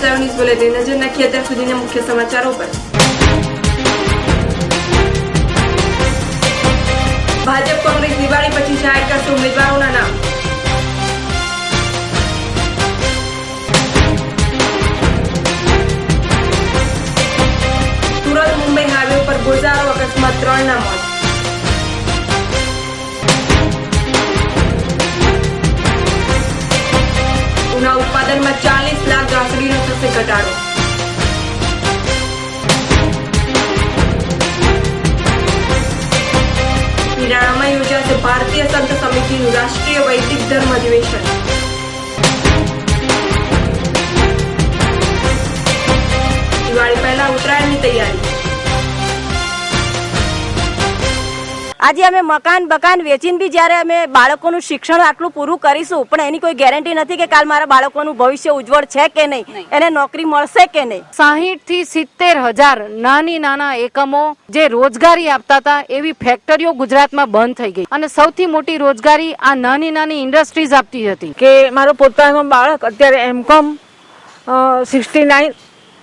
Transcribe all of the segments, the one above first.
સેવન news bulletin નજર નાખી અત્યાર સુધીના મુખ્ય સમાચારો પર ભાજપ, કોંગ્રેસ, દિવાળી પછી જાહેર કરશે ઉમેદવારોના નામ. સુરત, મુંબઈ હાઈવે ઉપર ગોઝારો અકસ્માત, ત્રણના મોત. ઘટાડો. પિરાણામાં યોજાશે ભારતીય સંત સમિતિનું રાષ્ટ્રીય વૈદિક ધર્મ અધિવેશન. દિવાળી પહેલા ઉત્તરાયણની તૈયારી. આજે અમે મકાન બકાન વેચીને બી જ્યારે અમે બાળકોનું શિક્ષણ આટલું પૂરું કરીશું પણ એની કોઈ ગેરંટી નથી કે કાલ મારા બાળકોનું ભવિષ્ય ઉજ્જવળ છે કે નહીં? એને નોકરી મળશે કે નહીં? સાહીઠથી સિત્તેર હજાર નાની નાના એકમો જે રોજગારી આપતા હતા એવી ફેક્ટરીઓ ગુજરાતમાં બંધ થઈ ગઈ. અને સૌથી મોટી રોજગારી આ નાની નાની ઇન્ડસ્ટ્રીઝ આપતી હતી. કે મારો પોતાનો બાળક અત્યારે એમ કોમ સિક્સટી નાઇન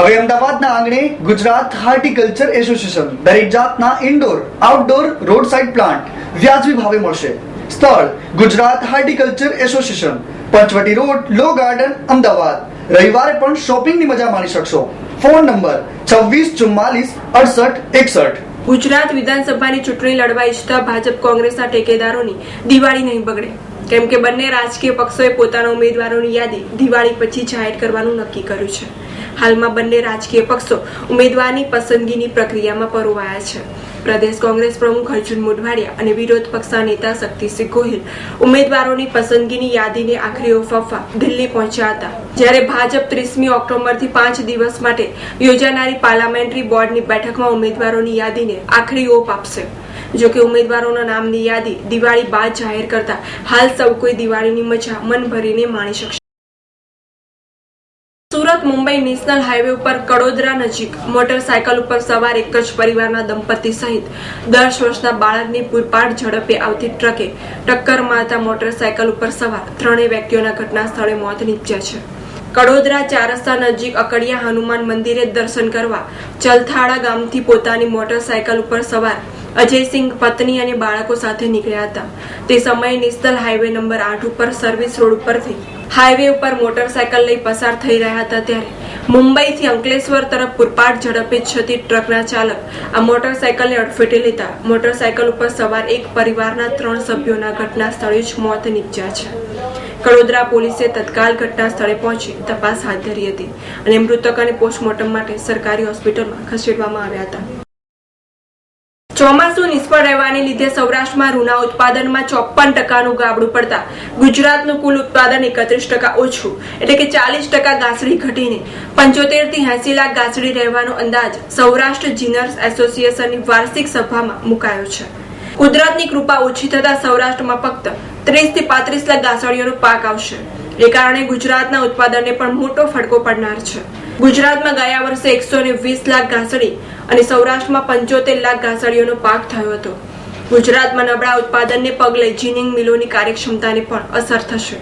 હવે અમદાવાદના આંગણે ગુજરાત હાર્ટિકલ્ચર એસોસિએશન દરેક જાતના indoor outdoor road side plant વ્યાજબી ભાવે મળશે. સ્થળ Gujarat horticulture association, Panchavati road Law Garden Ahmedabad. રવિવારે પણ શોપિંગની મજા માણી શકશો. ફોન નંબર છવ્વીસ ચુમ્માલીસ અડસઠ એકસઠ. ગુજરાત વિધાનસભાની ચૂંટણી લડવા ઈચ્છતા ભાજપ કોંગ્રેસના ટેકેદારોની દિવાળી નહીં બગડે. કેમ કે બંને રાજકીય પક્ષોએ પોતાના ઉમેદવારોની યાદી દિવાળી પછી જાહેર કરવાનું નક્કી કર્યું છે. હાલમાં બંને રાજકીય પક્ષો ઉમેદવારની પસંદગીની પ્રક્રિયામાં પરોવાયા છે. પ્રદેશ કોંગ્રેસ પ્રમુખ અર્જુન મોઢવાડિયા અને વિરોધ પક્ષના નેતા શક્તિસિંહ ગોહિલ ઉમેદવારોની પસંદગીની યાદીને આખરી ઓફાફા દિલ્હી પહોંચ્યા હતા. જ્યારે ભાજપ ત્રીસમી ઓક્ટોબરથી પાંચ દિવસ માટે યોજાનારી પાર્લામેન્ટરી બોર્ડની બેઠકમાં ઉમેદવારોની યાદીને આખરી ઓપ આપશે. જોકે ઉમેદવારોના નામની યાદી દિવાળી બાદ જાહેર કરતા હાલ સૌ કોઈ દિવાળીની મજા મન ભરીને માણી શકશે સુરત મુંબઈ નેશનલ હાઈવે ઉપર કડોદરા નજીક મોટરસાયકલ ઉપર સવાર એક જ પરિવારના દંપતી સહિત દસ વર્ષના બાળકની પૂરપાટ ઝડપે આવતી ટ્રકે ટક્કર મારતા મોટરસાયકલ ઉપર સવાર ત્રણેય વ્યક્તિઓના ઘટના સ્થળે મોત નીપજ્યા છે. કડોદરા ચારસ્તા નજીક અકડિયા હનુમાન મંદિરે દર્શન કરવા ચલથાળા ગામથી પોતાની મોટરસાયકલ ઉપર સવાર અજયસિંહ પત્ની અને બાળકો સાથે નીકળ્યા હતા. તે સમયે નેશનલ હાઈવે નંબર આઠ ઉપર સર્વિસ રોડ ઉપરથી હાઈવે ઉપર મોટરસાયકલ લઈ પસાર થઈ રહ્યા હતા ત્યારે મુંબઈથી અંકલેશ્વર તરફ પૂરપાટ ઝડપે જતી ટ્રકના ચાલક આ મોટરસાયકલને અડફેટે લેતા મોટરસાયકલ ઉપર સવાર એક પરિવારના ત્રણ સભ્યોના ઘટના સ્થળે જ મોત નીપજ્યા છે. કડોદરા પોલીસે તત્કાલ ઘટના સ્થળે પહોંચી તપાસ હાથ ધરી હતી અને મૃતકોને પોસ્ટમોર્ટમ માટે સરકારી હોસ્પિટલમાં ખસેડવામાં આવ્યા હતા. ચોમાસું નિષ્ફળ રહેવાને લીધે સૌરાષ્ટ્રમાં રૂના ઉત્પાદનમાં ચોપન ટકાનું ગાબડું પડતા ગુજરાતનું કુલ ઉત્પાદન એકત્રીસ ટકા ઓછું, એટલે કે ચાલીસ ટકા ગાસડી ઘટીને પંચોતેરથી એસી લાખ ગાસડી રહેવાનો અંદાજ સૌરાષ્ટ્ર જીનર્સ એસોસિએશનની વાર્ષિક સભામાં મુકાયો છે. કુદરતની કૃપા ઓછી થતા સૌરાષ્ટ્રમાં ફક્ત ત્રીસથી પાંત્રીસ લાખ ગાસડીઓનો પાક આવશે એ કારણે ગુજરાતના ઉત્પાદનને પણ મોટો ફટકો પડનાર છે. ગુજરાતમાં ગયા વર્ષે એકસો વીસ લાખ ઘાસડી અને સૌરાષ્ટ્રમાં પંચોતેર લાખ ઘાસડીઓનો પાક થયો હતો. ગુજરાતમાં નબળા ઉત્પાદનને પગલે જીનિંગ મિલોની કાર્યક્ષમતાને પણ અસર થશે.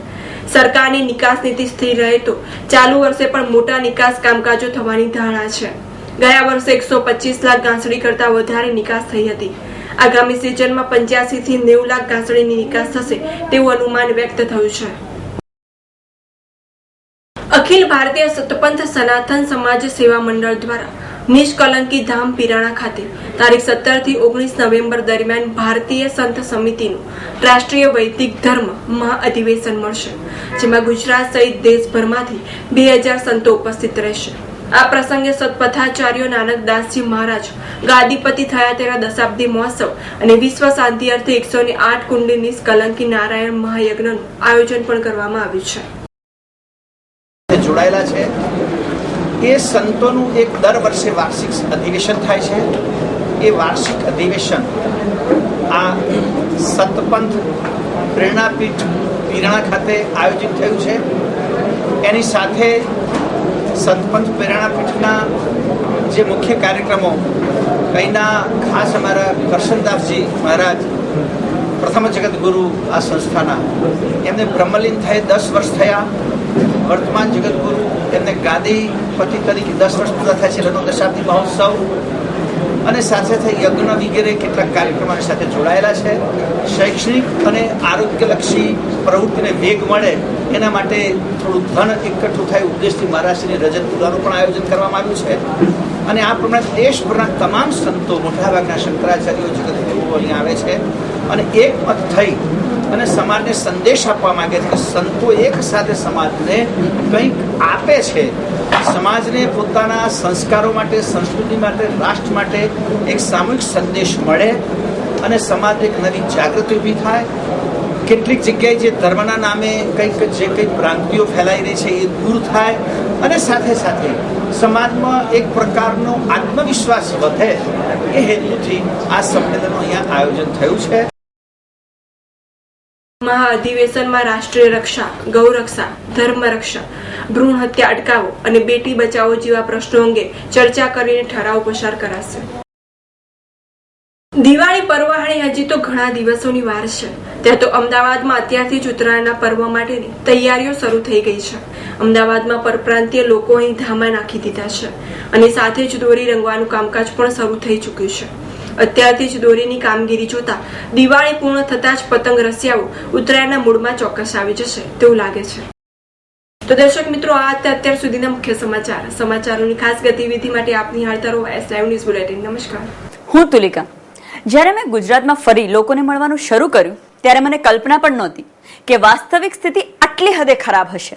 સરકારની નિકાસ નીતિ સ્થિર રહે તો ચાલુ વર્ષે પણ મોટા નિકાસ કામકાજો થવાની ધારણા છે. ગયા વર્ષે એકસો પચીસ લાખ ઘાસડી કરતા વધારે નિકાસ થઈ હતી. આગામી સિઝનમાં પંચ્યાસી થી નેવું લાખ ઘાસડીની નિકાસ થશે તેવું અનુમાન વ્યક્ત થયું છે. અખિલ ભારતીય સતપંથ સનાતન સમાજ સેવા મંડળ દ્વારા નિષ્કલંકી ધામ પિરાણા ખાતે તારીખ સત્તરથી ઓગણીસ નવેમ્બર દરમિયાન ભારતીય સંત સમિતિનું રાષ્ટ્રીય વૈદિક ધર્મ મહાઅધિવેશન મળશે, જેમાં ગુજરાત સહિત દેશભરમાંથી બે હજાર સંતો ઉપસ્થિત રહેશે. આ પ્રસંગે સતપથાચાર્યો નાનકદાસજી મહારાજ, ગાદીપતિ થયા તેના દશાબ્દી મહોત્સવ અને વિશ્વ શાંતિ અર્થે એકસો આઠ કુંડી નિષ્કલંકી નારાયણ મહાયજ્ઞનું આયોજન પણ કરવામાં આવ્યું છે. જોડાયેલા છે. એ સંતોનું એક દર વર્ષે વાર્ષિક અધિવેશન થાય છે. એ વાર્ષિક અધિવેશન આ સતપંથ પ્રેરણાપીઠ પીરણા ખાતે આયોજિત થયું છે. એની સાથે સતપંથ પ્રેરણાપીઠના જે મુખ્ય કાર્યક્રમો અહીંના ખાસ અમારા કરશનદાસજી મહારાજ, પ્રથમ જગતગુરુ આ સંસ્થાના, એમને બ્રહ્મલીન થઈ દસ વર્ષ થયા. વર્તમાન જગતગુરુ એમને ગાદીપતિ તરીકે દસ વર્ષ પૂરા થાય છે રનો દશાબ્દી મહોત્સવ. અને સાથે સાથે યજ્ઞ વગેરે કેટલાક કાર્યક્રમોની સાથે જોડાયેલા છે. શૈક્ષણિક અને આરોગ્યલક્ષી પ્રવૃત્તિને વેગ મળે એના માટે થોડું ધન એકઠું થાય ઉદ્દેશથી મહારાષ્ટ્રની રજત પૂજાનું પણ આયોજન કરવામાં આવ્યું છે. અને આ પ્રમાણે દેશભરના તમામ સંતો મોટાભાગના શંકરાચાર્યો, જગતગુરુઓ અહીંયા આવે છે. અને એક મત થઈ અને સમાજને સંદેશ આપવા માંગે છે કે સંતો એક સાથે સમાજને કંઈક આપે છે. સમાજને પોતાના સંસ્કારો માટે, સંસ્કૃતિ માટે, રાષ્ટ્ર માટે એક સામૂહિક સંદેશ મળે અને સમાજ એક નવી જાગૃતિ ઊભી થાય. કેટલીક જગ્યાએ જે ધર્મના નામે કંઈક જે કંઈક ભ્રાંતિઓ ફેલાઈ રહી છે એ દૂર થાય અને સાથે સાથે સમાજમાં એક પ્રકારનો આત્મવિશ્વાસ વધે. એ હેતુથી આ સંમેલનનું અહીંયા આયોજન થયું છે. મહાઅધિવેશનમાં રાષ્ટ્રીય રક્ષા, ગૌરક્ષા ધર્મ ભ્રૂણ હત્યા અટકાવો અને બેટી બચાવો જેવા પ્રશ્નો અંગે ચર્ચા કરીને ઠરાવ પસાર કરાશે. દિવાળી પર્વહાળી હજી તો ઘણા દિવસોની વાર છે. ત્યાં તો અમદાવાદમાં અત્યારથી જ ઉત્તરાયણના પર્વ માટેની તૈયારીઓ શરૂ થઈ ગઈ છે. અમદાવાદમાં પરપ્રાંતીય લોકો અહીં ધામા નાખી દીધા છે. અને સાથે જ દોરી રંગવાનું કામકાજ પણ શરૂ થઈ ચૂક્યું છે. અત્યારથી જ દોરીની કામગીરી જોતા દિવાળી પૂર્ણ થતાં જ પતંગ રસિયાઓ ઉત્તરાયણના મૂડમાં ચોક્કસ આવી જશે તેવું લાગે છે. તો દર્શક મિત્રો, આ અત્યાર સુધીના મુખ્ય સમાચાર. સમાચારોની ખાસ ગતિવિધિ માટે આપની હાલતા રહો એસ લાઈવ ન્યૂઝ બુલેટિન. નમસ્કાર. હું તુલિકા. જ્યારે મેં ગુજરાતમાં ફરી લોકોને મળવાનું શરૂ કર્યું, ત્યારે મને કલ્પના પણ નહોતી કે વાસ્તવિક સ્થિતિ આટલી હદે ખરાબ હશે.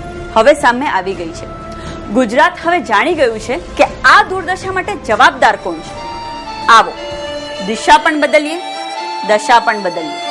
હવે સામે આવી ગઈ છે. ગુજરાત હવે જાણી ગયું છે કે આ દુર્દશા માટે જવાબદાર કોણ છે. આવો, દિશા પણ બદલીએ, દશા પણ બદલીએ.